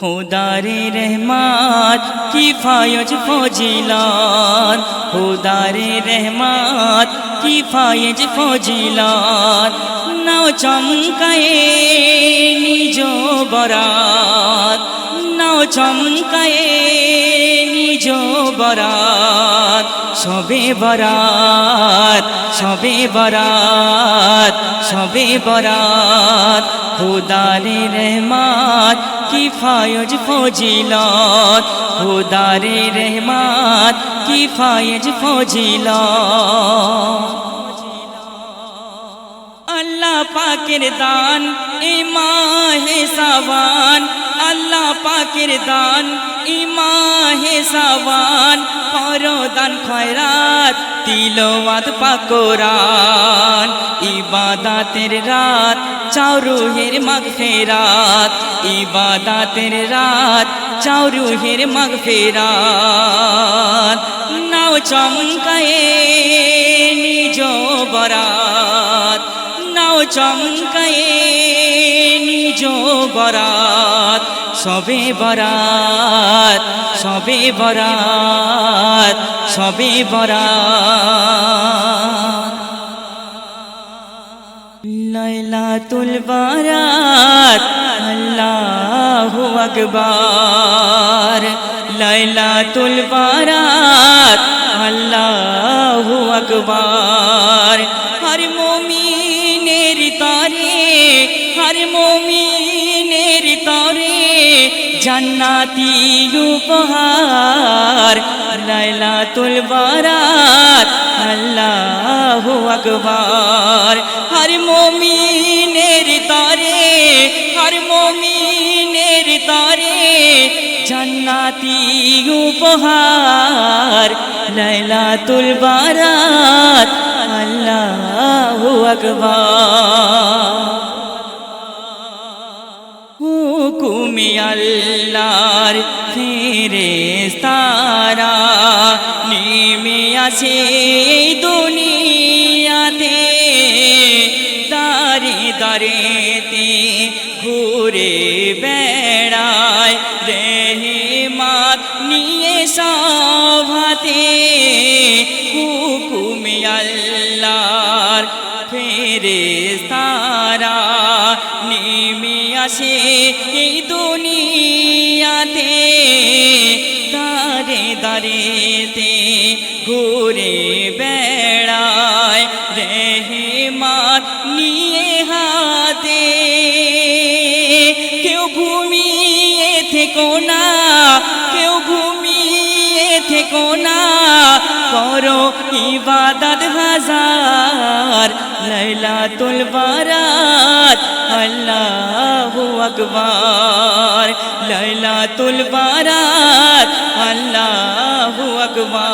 খোদারে রহমাত কি ফায়জ ফজিলান খোদারে রহমাত কি ফায়জ ফজিলান নাও চমকায়ে নিজ বরাত। নাও চমকায়ে নিজ বরাত। সবে বরাত সবে বরাত সবে বরাত। খোদারে রহমাত কিফায়জ ফজিলত। খোদারে রহমাত কিফায়জ ফজিলত। আল্লাহ পাকের দান ইমাহে সাবান। আল্লাহ পাকের দান ইমাহে সাবান। পরদান খয়রাত, তিলওয়াত পাকোরান ইবাদাতের রাত চাউরুহের মাগফিরাত। ইবাদাতের রাত চাউরুহের মাগফিরাত। নাও চমকায়ে নিজ বরাত। নাও চমকায়ে নিজ বরাত। সবে বরাত সবে বরাত সবে বরাত। লাইলাতুল বারাত, আল্লাহু আকবার। লাইলাতুল বারাত, আল্লাহু আকবার। হর মুমিনের তরে, হর মুমিনের তরে জান্নাতি উপহার, লাইলাতুল বারাত, আল্লাহু আকবার। হর মুমিনের তরে, হর মুমিনের তরে, জান্নাতি উপহার, লাইলাতুল বারাত, আল্লাহু আকবার। হুকুমি আল্লাহর তারা নেমে এই দুনিয়াতে দারে দারেতে ঘুরে বেড়ায় রেহমাত নিয়ে সভাতে। হুকুমি আল্লাহর ফেরেস্তারা নেমে আসে ঘুরে বেড়ায় রেহমাত নিয়ে হাতে। কেউ ঘুমিয়ে থেকো না, কেউ ঘুমিয়ে থেকো না। করো ইবাদত হাজার, লাইলাতুল বারাত, আল্লাহু আকবার। লাইলাতুল বারাত, আল্লাহু আকবার।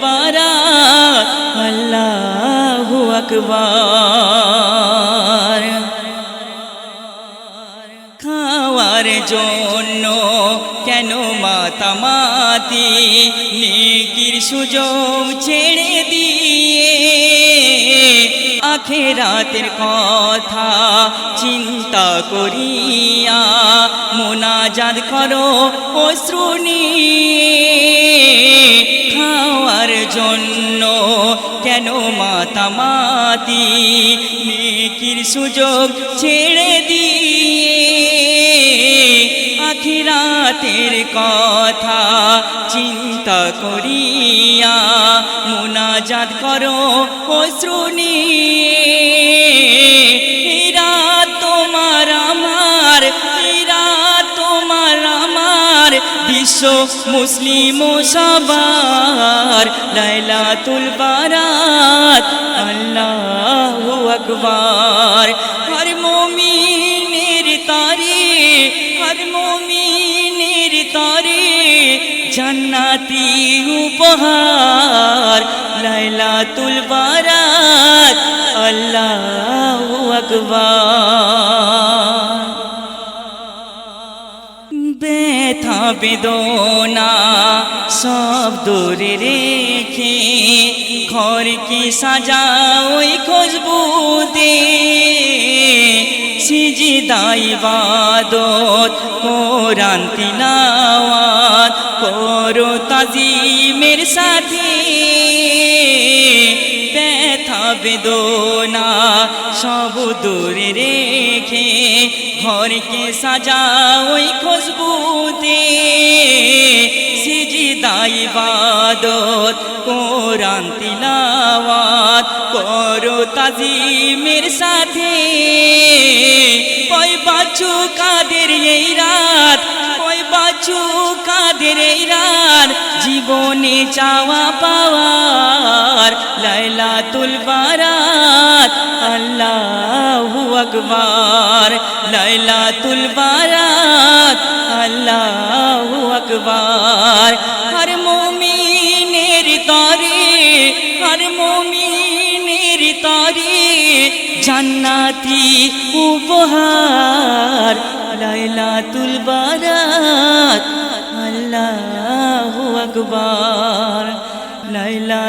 বারাত আল্লাহু আকবার। খাওয়ার জন্য কেন মাতামাতি নেকির সুযোগ ছেড়ে দিয়ে? আখেরাতের কথা চিন্তা করিয়া মোনাজাত করো, অশ্রু খাওয়ার জন্য কেন মাতামাতি নেকির সুযোগ ছেড়ে দিয়ে? আখিরাতের কথা চিন্তা করিয়া মোনাজাত করো, অশ্রু বিশ্ব মুসলিম সবার লাইলাতুল বারাত আল্লাহু আকবার। হর মুমিনের তারে, হর মুমিনের তারে, জান্নাতি উপহার, লাইলাতুল বারাত আল্লাহু আকবার। ব্যথা বেদনা সব দূরে রেখে ঘরকে সাজাওই খুশবু দে সিজিদাই বাদত, কোরআন তিলাওয়াত করো তাজিমের সাথে। ব্যথা বেদনা সব দূরে রেখে ঘরকে সাজাওই খুশবু সিজিদাই বাদত কোরআন তিলাওয়াত করো তাজিমের সাথে। কই বাছু কাদের এই রাত কই বাছু কাদের এই রাত, জীবনে চাওয়া পাওয়ার লাইলা তুল বারাত, আল্লাহু আকবার লাইলা তুল বারাত, আল্লাহু আকবার। তরে জান্নাতি উপহার লাইলা বারাত আল্লাহ আকবার। লাইলা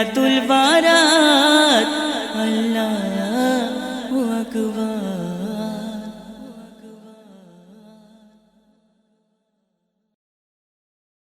বারাত আল্লাহ আকবার।